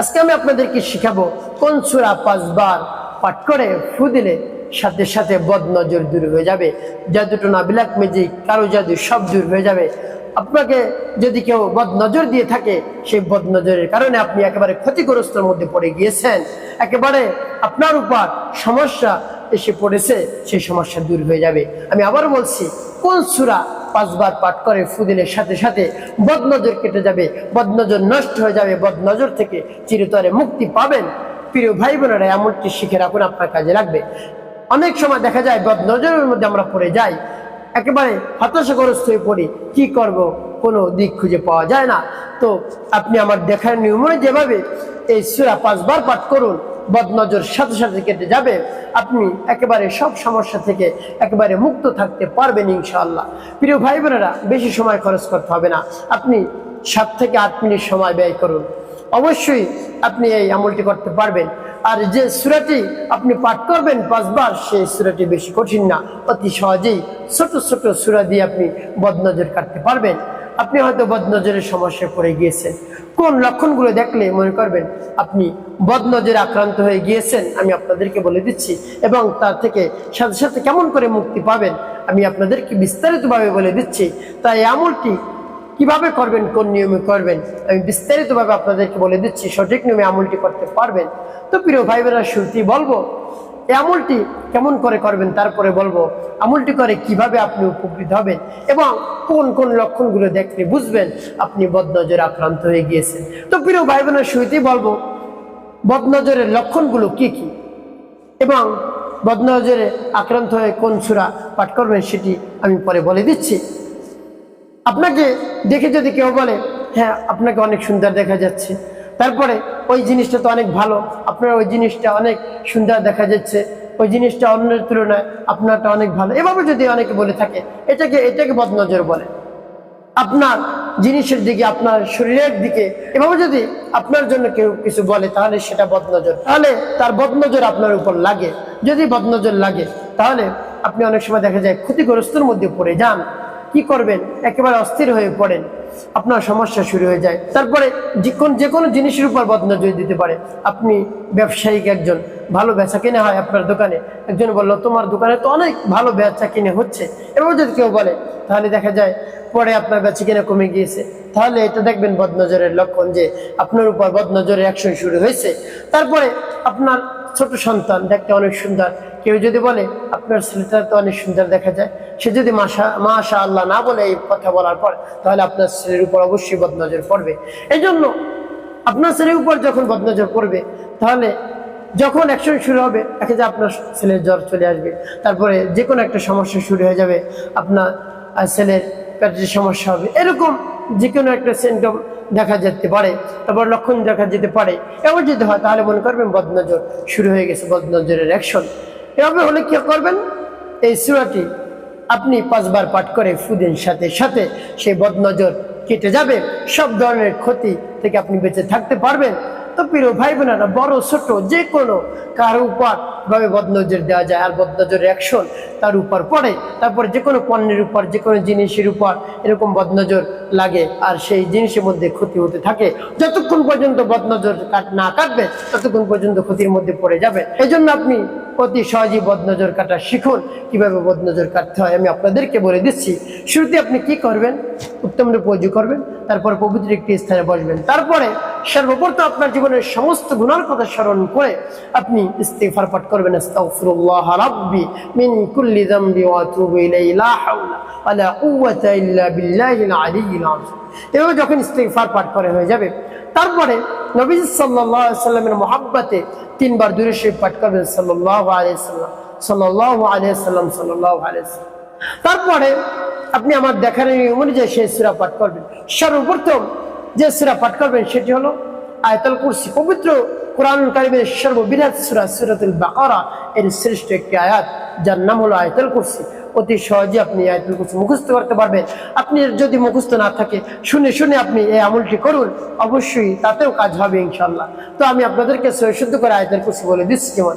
আজকে আমি আপনাদেরকে শিখাবো কোন সুরা পাঁচবার পাঠ করে, ফু দিলে সাথে সাথে বদ নজর দূর হয়ে যাবে। জাদুটো না বিলাক ম্যাজিক কারও জাদু সব দূর হয়ে যাবে। আপনাকে যদি কেউ বদ নজর দিয়ে থাকে, সেই বদ নজরের কারণে আপনি একেবারে ক্ষতিগ্রস্তর মধ্যে পড়ে গিয়েছেন। একেবারে আপনার উপর সমস্যা এসে পড়েছে, সেই সমস্যা দূর হয়ে যাবে। আমি আবার বলছি, কোন সুরা পাঁচবার পাঠ করে ফুদিলের সাথে সাথে বদনজর কেটে যাবে, বদনজর নষ্ট হয়ে যাবে, বদনজর থেকে চিরতরে মুক্তি পাবেন। প্রিয় ভাই বোনেরা, এমনটি শিখে রাখুন, আপনার কাজে লাগবে। অনেক সময় দেখা যায় বদনজরের মধ্যে আমরা পড়ে যাই, একেবারে হতাশাগ্রস্ত হয়ে পড়ি, কি করব? কোনো দিক খুঁজে পাওয়া যায় না। তো আপনি আমার দেখার নিয়মে যেভাবে এই সুরা পাঁচবার পাঠ করুন বদনজর সাথে সাথে কেটে যাবে। আপনি একেবারে সব সমস্যা থেকে একেবারে মুক্ত থাকতে পারবেন ইনশাআল্লাহ। প্রিয় ভাই বোনেরা বেশি সময় খরচ করতে হবে না। আপনি সাত থেকে আট মিনিট সময় ব্যয় করুন। অবশ্যই আপনি এই আমলটি করতে পারবেন। আর যে সুরাটি আপনি পাঠ করবেন পাঁচবার, সেই সুরাটি বেশি কঠিন না। অতি সহজেই ছোট ছোট সুরা দিয়ে আপনি বদনজর কাটতে পারবেন। আপনি হয়তো বদনজরের সমস্যায় পড়ে গিয়েছেন। কোন লক্ষণগুলো দেখলে মনে করবেন আপনি বদনজরে আক্রান্ত হয়ে গিয়েছেন, আমি আপনাদেরকে বলে দিচ্ছি। এবং তার থেকে সাথে সাথে কেমন করে মুক্তি পাবেন, আমি আপনাদেরকে বিস্তারিতভাবে বলে দিচ্ছি। তাই আমলটি কীভাবে করবেন, কোন নিয়মে করবেন, আমি বিস্তারিতভাবে আপনাদেরকে বলে দিচ্ছি। সঠিক নিয়মে আমলটি করতে পারবেন। তো প্রিয় ভাই বোনেরা শুরুতেই বলব এই আমলটি কেমন করে করবেন তারপরে বলব। আমলটি করে কীভাবে আপনি উপকৃত হবেন এবং কোন কোন লক্ষণগুলো দেখলে বুঝবেন আপনি বদনজরে আক্রান্ত হয়ে গিয়েছেন। তো প্রিয় ভাই বোনের শুরুতেই বলব, বদনজরের লক্ষণগুলো কি কি এবং বদনজরে আক্রান্ত হয়ে কোন সুরা পাঠ করবেন সেটি আমি পরে বলে দিচ্ছি। আপনাকে দেখে যদি কেউ বলে হ্যাঁ আপনাকে অনেক সুন্দর দেখা যাচ্ছে। তারপরে ওই জিনিসটা তো অনেক ভালো। আপনার ওই জিনিসটা অনেক সুন্দর দেখা যাচ্ছে। ওই জিনিসটা অন্যের তুলনায় আপনারটা অনেক ভালো। এভাবে যদি অনেকে বলে থাকে, এটাকে এটাকে বদনজর বলে। আপনার জিনিসের দিকে, আপনার শরীরের দিকে, এভাবে যদি আপনার জন্য কেউ কিছু বলে, তাহলে সেটা বদনজর। তাহলে তার বদনজর আপনার উপর লাগে। যদি বদনজর লাগে, তাহলে আপনি অনেক সময় দেখা যায় ক্ষতিগ্রস্তর মধ্যে পড়ে যান। কি করবেন? একেবারে অস্থির হয়ে পড়েন। আপনার সমস্যা শুরু হয়ে যায়। তারপরে যে কোন যে কোনো জিনিসের উপর বদনজর দিতে পারে, আপনি ব্যবসায়িক একজন, ভালো বেচা কিনে হয় আপনার দোকানে। একজন বলল, তোমার দোকানে তো অনেক ভালো বেচা কিনে হচ্ছে। এবার যদি কেউ বলে, তাহলে দেখা যায় পরে আপনার বেচা কিনে কমে গিয়েছে। তাহলে এটা দেখবেন বদনজরের লক্ষণ যে আপনার উপর বদনজরের অ্যাকশন শুরু হয়েছে। তারপরে আপনার ছোট সন্তান, দেখতে অনেক সুন্দর। কেউ যদি বলে, আপনার ছেলেটা তো অনেক সুন্দর দেখা যায়। সে যদি মাসা মাশা আল্লাহ না বলে এই কথা বলার পর, তাহলে আপনার ছেলের উপর অবশ্যই বদনজর পড়বে। এই জন্য আপনার ছেলের উপর যখন বদনজর পড়বে, তাহলে যখন অ্যাকশন শুরু হবে দেখা যায় আপনার ছেলের জ্বর চলে আসবে, তারপরে যে কোনো একটা সমস্যা শুরু হয়ে যাবে, আপনার ছেলের পেটের সমস্যা হবে, এরকম যে কোনো একটা সিমটম দেখা যেতে পারে, তারপর লক্ষণ দেখা যেতে পারে। এমন যদি হয়, তাহলে মনে করবেন বদনজর শুরু হয়ে গেছে, বদনজরের অ্যাকশন এভাবে হলে কী করবেন? এই সুরাটি আপনি পাঁচবার পাঠ করে ফুদিন সাথে সাথে, সেই বদনজর কেটে যাবে, সব ধরনের ক্ষতি থেকে আপনি বেঁচে থাকতে পারবেন। প্রিয় ভাই বোনেরা, বড়, ছোট যে কোনো কারও উপর ভাবে বদনজর দেওয়া যায় আর বদনজর অ্যাকশন তার উপর পড়ে। তারপর যে কোনো পণ্যের উপর যে কোনো জিনিসের উপর এরকম বদনজর লাগে আর সেই জিনিসের মধ্যে ক্ষতি হতে থাকে। যতক্ষণ পর্যন্ত বদনজর কাট, না কাটবে, ততক্ষণ পর্যন্ত ক্ষতির মধ্যে পড়ে যাবে। এই জন্য আপনি অতি সহজেই বদনজর কাটা শিখুন। কীভাবে বদনজর কাটতে হয় আমি আপনাদেরকে বলে দিচ্ছি। শুরুতে আপনি কি করবেন? উত্তম রূপে অজু করবেন, তারপর পবিত্র একটি স্থানে বসবেন। তারপরে সর্বপ্রথম আপনার জীবনের সমস্ত গুণার কথা স্মরণ করে আপনি ইস্তেগফার পাঠ করবেন। রাব্বি মিন এভাবে যখন ইস্তেগফার পাঠ করে হয়ে যাবে, তারপরে নবী সাল্লাল্লাহু আলাইহি সাল্লামের মহাব্বতে তিনবার দূরে শরীফ পাঠ করবেন সাল্লাল্লাহু আলাইহি সাল্লাম, সাল্লাল্লাহু আলাইহি সাল্লাম তারপরে আপনি আমার দেখার অনুযায়ী সেই সুরা পাঠ করবেন। সর্বপ্রথম যে সুরা পাঠ করবেন সেটি হলো আয়তল কুরসি, পবিত্র কোরআন কারিমের সর্ববিরাট সুরা, সুরাতুল বাকারা। এর শ্রেষ্ঠ একটি আয়াত, যার নাম হলো আয়তল কুরসি। অতি সহজে আপনি আয়তুল কুরসি মুখস্ত করতে পারবেন। আপনি যদি মুখস্থ না থাকে, শুনে শুনে আপনি এই আমলটি করুন, অবশ্যই তাতেও কাজ হবে ইনশাল্লাহ তো আমি আপনাদেরকে শুদ্ধ করে আয়তুল কুসি বলে দিচ্ছি কেমন?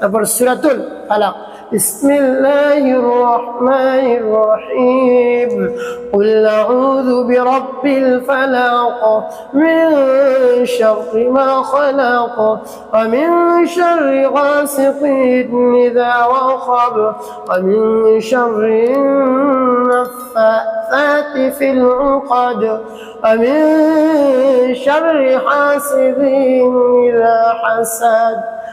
তারপর সূরাতুল ফালাক بسم الله الرحمن الرحيم قل أعوذ برب الفلق من شر ما خلق ومن شر غاسق إذا وقب ومن شر النفاثات في العقد ومن شر حاسد إذا حسد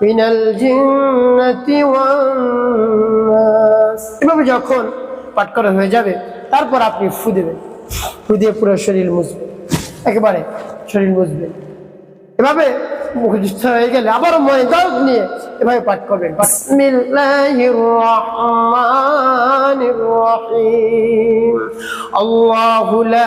من الجنة والناس এভাবে যখন পাঠ করা হয়ে যাবে তারপর আপনি ফু দেবেন ফু দিয়ে পুরো শরীর মুছবে একেবারে শরীর মুছবে এভাবে মুখস্থ হয়ে গেলে আবার ময়দান নিয়ে এভাবে পাঠ করবেন বিসমিল্লাহির রহমানির রহিম আল্লাহু লা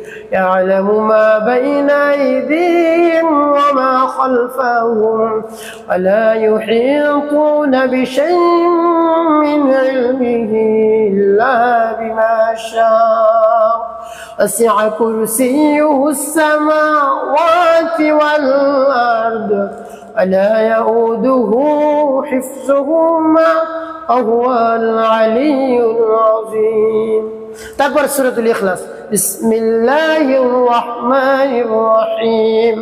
يعلم ما بين أيديهم وما خلفهم ولا يحيطون بشيء من علمه إلا بما شاء. وسع كرسيه السماوات والأرض ولا يؤوده حفظهما وهو العلي العظيم. تكبر سورة الإخلاص. بسم الله الرحمن الرحيم.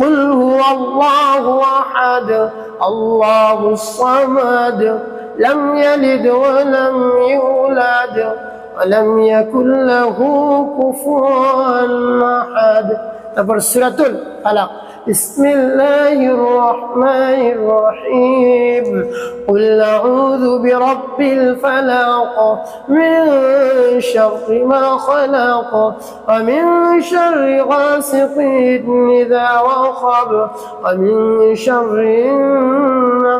قل هو الله أحد الله الصمد لم يلد ولم يولد ولم يكن له كفوا أحد. تبر سورة الفلق. بسم الله الرحمن الرحيم. قل أعوذ برب الفلق. من شر ما خلق ومن شر غاسق إذا وقب ومن شر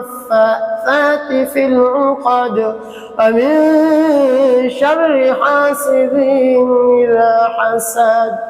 النفاثات في العقد ومن شر حاسد إذا حسد.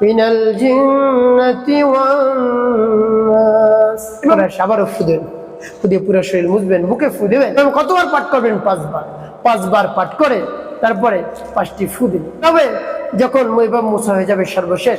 من الجنة والناس এবার আবারও ফুদেন ফুদিয়ে পুরো শরীর মুছবেন বুকে ফু দেবেন এবং কতবার পাঠ করবেন পাঁচবার পাঁচবার পাঠ করে তারপরে পাঁচটি ফু দিবেন তবে যখন মৈবাব মুছা হয়ে যাবে সর্বশেষ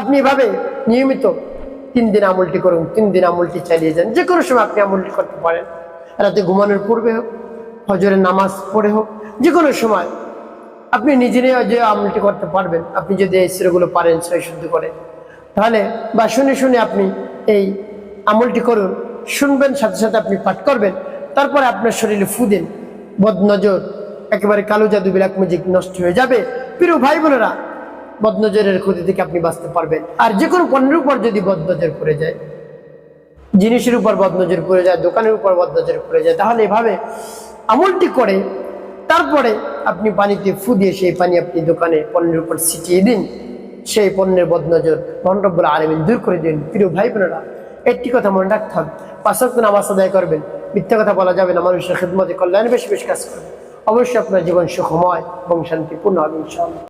আপনি এভাবে নিয়মিত তিন দিন আমলটি করুন, তিন দিন আমলটি চালিয়ে যান। যে কোনো সময় আপনি আমলটি করতে পারেন। রাতে ঘুমানোর পূর্বে হোক হজরের নামাজ পড়ে হোক, যে কোনো সময় আপনি নিজেরাই যে আমলটি করতে পারবেন, আপনি যদি এই সিরোগুলো পারেন, সই শুদ্ধ করে। তাহলে বা শুনে শুনে আপনি এই আমলটি করুন, শুনবেন, সাথে সাথে আপনি পাঠ করবেন, তারপরে আপনার শরীরে ফু দিন। বদনজর, একেবারে কালো জাদু বিলাক মিউজিক নষ্ট হয়ে যাবে। প্রিয় ভাই বোনেরা বদনজরের ক্ষতি থেকে আপনি বাঁচতে পারবেন। আর যে কোনো পণ্যের উপর যদি বদনজর পড়ে যায়, জিনিসের উপর বদনজর পড়ে যায়, দোকানের উপর বদনজর পড়ে যায়, তাহলে এভাবে আমলটি করে, তারপরে আপনি পানিতে ফু দিয়ে সেই পানি আপনি দোকানে পণ্যের উপর ছিটিয়ে দিন। সেই পণ্যের বদনজর মন্ডব্বুল আলমিন দূর করে দিন। প্রিয় ভাই বোনেরা, একটি কথা মনে রাখতে হবে। পাঁচক নামাজ আদায় করবেন। মিথ্যা কথা বলা যাবে না। মানুষের খেদমতে কল্যাণে বেশি বেশি কাজ করবেন। অবশ্যই আপনার জীবন সুখময় এবং শান্তিপূর্ণ হবে ইনশাআল্লাহ।